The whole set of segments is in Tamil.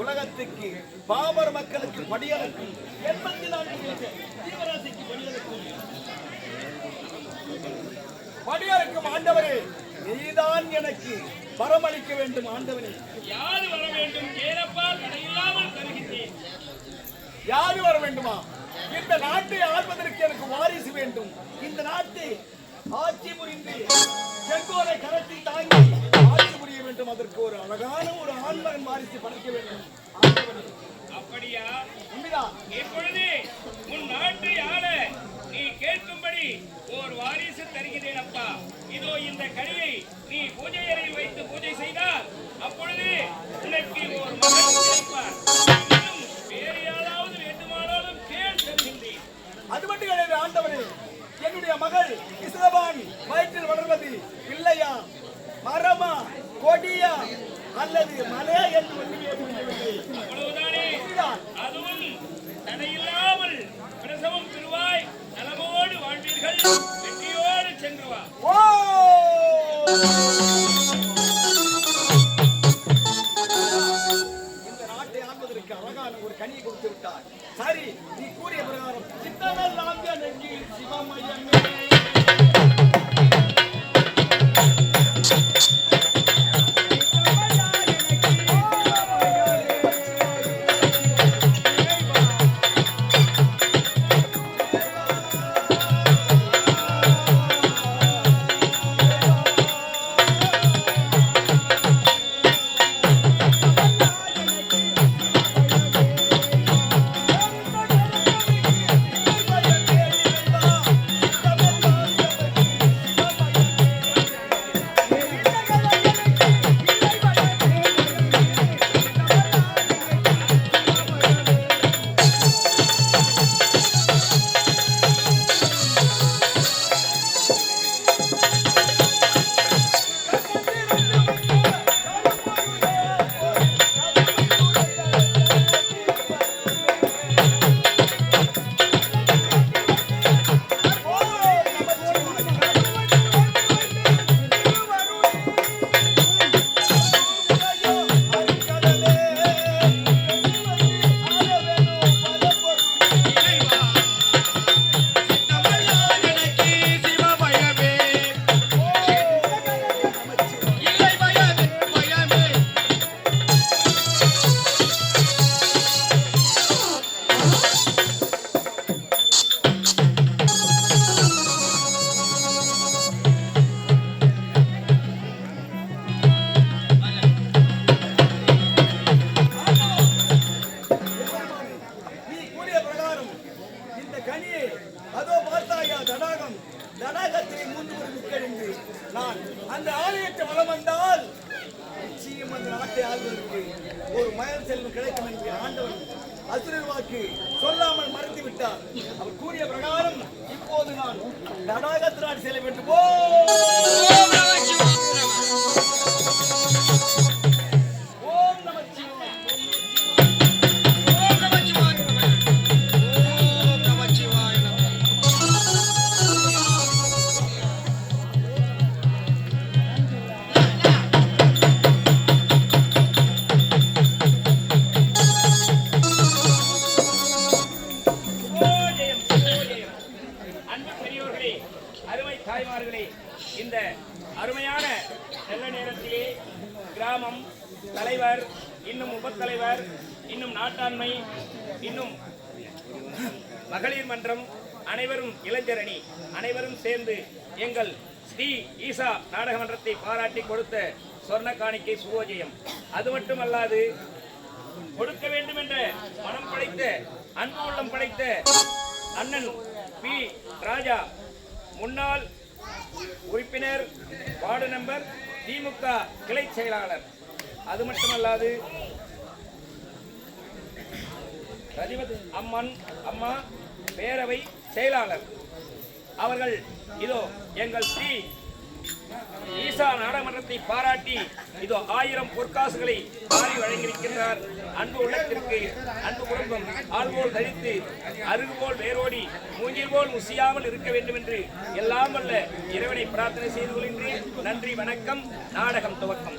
உலகத்துக்கு மக்களுக்கு படியலுக்கும் எண்பத்தி நான்கு ஜீவராசிக்கு ஆண்டவரே நீதான் எனக்கு வரமளிக்க வேண்டும் ஆண்டவனே யாரு வர வேண்டும் ஏனப்பா தடையில்லாமல் தருகின்றேன். யாரு வர வேண்டுமா? இந்த நாட்டை ஆள்வதற்கு எனக்கு வாரிசு வேண்டும். இந்த நாட்டை ஆட்சி புரிந்து செங்கோலை கரத்தில் தாங்கி ஆட்சி புரிய வேண்டும். அதற்கு ஒரு அழகான ஒரு ஆண்மகன் வாரிசு படைக்க வேண்டும். அப்படியா? உண்மைதான் இப்பொழுது உன் நாட்டை ஆள நீ கேட்கும்படி ஓர் வாரிசு தருகிறேன் அப்பா. இதோ இந்த கனியை நீ பூஜை அறையில் வைத்து பூஜை செய்தால் அப்பொழுது உனக்கு ஒரு மகன் வேறு யாராவது வேண்டுமானாலும் கேள் தருகின்றேன் அது மட்டும் கிடையாது ஆண்டவனே என்னுடைய மகள் இசுதபான் வயிற்றில் வளர்வது பிள்ளையா மரமா? கொடியா? அல்லது மலையா என்று ஒன்றுமே. அதுவும் தடையில்லாமல் பிரசவம் பெறுவாய். நலமோடு வாழ்வீர்கள். வெற்றியோடு சென்று வா. ஓ! தடாகத்து நாடு இந்த அருமையான நல்ல நேரத்திலே கிராமம் தலைவர் இன்னும் உபத்தலைவர் இன்னும் நாட்டாண்மை இன்னும் மகளிர் மன்றம் அனைவரும் இளைஞரணி அனைவரும் சேர்ந்து எங்கள் ஸ்ரீ ஈசா நாடகமன்றத்தை பாராட்டி கொடுத்த சொர்ண காணிக்கை சுகோஜயம் அது மட்டுமல்லாது கொடுக்க வேண்டும் என்ற மனம் படைத்த அன்பு உள்ளம் படைத்த அண்ணன் பி. ராஜா முன்னாள் உறுப்பினர் வார்டு நம்பர் திமுக கிளை செயலாளர். அது மட்டுமல்லாது அம்மன் அம்மா பேரவை செயலாளர். அவர்கள் இதோ எங்கள் ஸ்ரீ ஈசா நாடகமன்றத்தை பாராட்டி இதோ ஆயிரம் பொற்காசுகளை மாறி வழங்கியிருக்கின்றார் அன்பு உள்ளத்திற்கு அன்பு குடும்பம் ஆள்போல் தரித்து அருகுபோல் வேரோடி மூங்கில் போல் முசியாமல் இருக்க வேண்டும் என்று எல்லாம் வல்ல இறைவனை பிரார்த்தனை செய்து கொள்கின்றேன். நன்றி வணக்கம் நாடகம் துவக்கம்.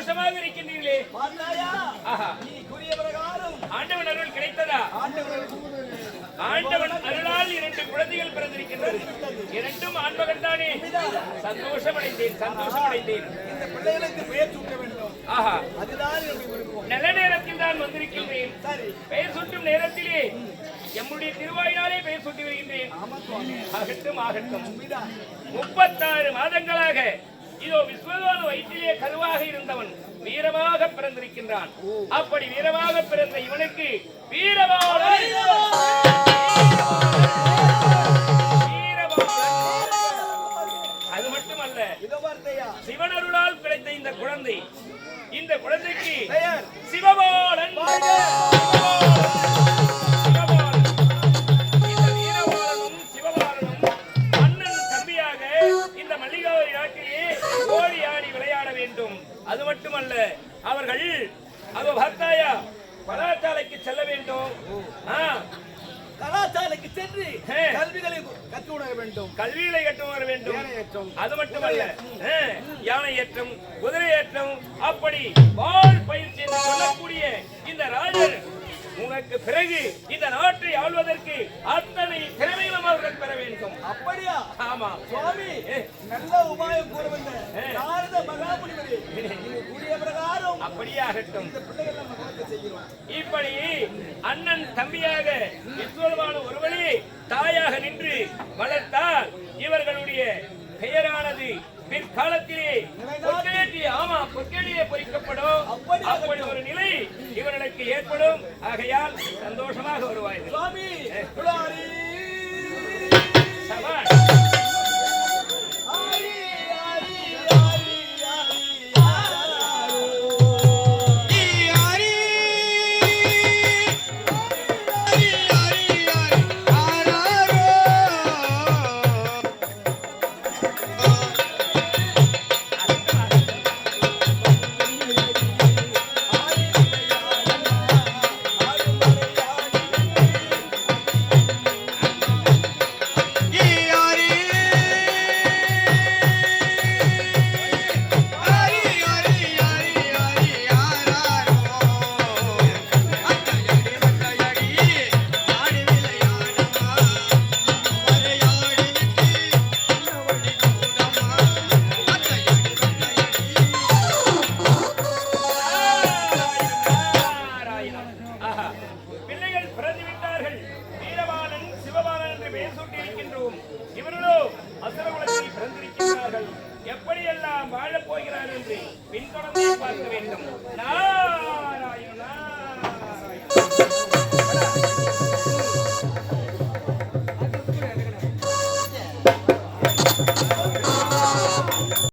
சந்தோஷமாக இருக்கின்றீர்களே. பார்த்தாயா ஆஹா. நீ கூறிய பிரகாரம். ஆண்டவன் அருள் கிடைத்ததா? ஆண்டவன் அருளால் இரண்டு குழந்தைகள் பிறந்திருக்கின்றது. இரண்டும் ஆண்மகன் தானே சந்தோஷம் அடைந்தேன் சந்தோஷம் அடைந்தேன் இந்த பிள்ளைகளுக்கு பெயர் சூட்ட வேண்டும். ஆஹா. அதுதான் என்னுடைய விருப்பம் நல்ல நேரத்தில் தான் வந்திருக்கின்றேன். பெயர் சூட்டும் நேரத்திலே எம்முடைய திருவாயினாலே பெயர் சூட்டி வருகின்றேன். ஆகட்டும் ஆகட்டும். முப்பத்தாறு மாதங்களாக இதோ விஸ்வதோன் வயிற்றிலே கருவாக இருந்தவன் வீரமாக பிறந்திருக்கின்றான் அப்படி வீரமாக பிறந்த இவனுக்கு வீரபாலன். அது மட்டுமல்ல சிவனருளால் கிடைத்த இந்த குழந்தை இந்த குழந்தைக்கு! சிவபாலன். மட்டுமல்ல அவர்கள் அவ பார்த்தாயா கலாச்சாலைக்கு செல்ல வேண்டும். கலாச்சாலைக்கு சென்று கல்விகளை கற்று உணர வேண்டும். கல்விகளை கற்று உணர வேண்டும். அது மட்டுமல்ல யானை ஏற்றம் குதிரை ஏற்றம் அப்படி வாழ் பயிற்சி என்று சொல்லக்கூடிய இந்த ராஜர் உனக்கு பிறகு இந்த நாட்டை ஆள்வதற்கு அத்தனை திறமைகளும் அவர்கள் பெற வேண்டும். அப்படியா? ஆமா. சுவாமி நல்ல உபாயம் கூற வந்த கூறிய பிரகாரம் அப்படியே இப்படி அண்ணன் தம்பியாக விஸ்வமான ஒருவழி தாயாக நின்று வளர்த்தால் இவர்களுடைய பெயரானது பிற்காலத்திலே ஆமா பொற்கேட்டியே பொறிக்கப்படும். அப்படி ஒரு நிலை இவர்களுக்கு ஏற்படும். ஆகையால் சந்தோஷமாக வருவாய். சுவாமி சவான். பிள்ளைகள் பிறந்து விட்டார்கள். வீரபாலன் சிவபாலன் என்று பெயர் சூட்டியிருக்கின்றோம். இவர்களோ அசுரகுலத்தில் பிறந்திருக்கின்றார்கள். எப்படியெல்லாம் வாழப் போகிறார்கள் என்று பின்தொடர்ந்து பார்க்க வேண்டும். நான்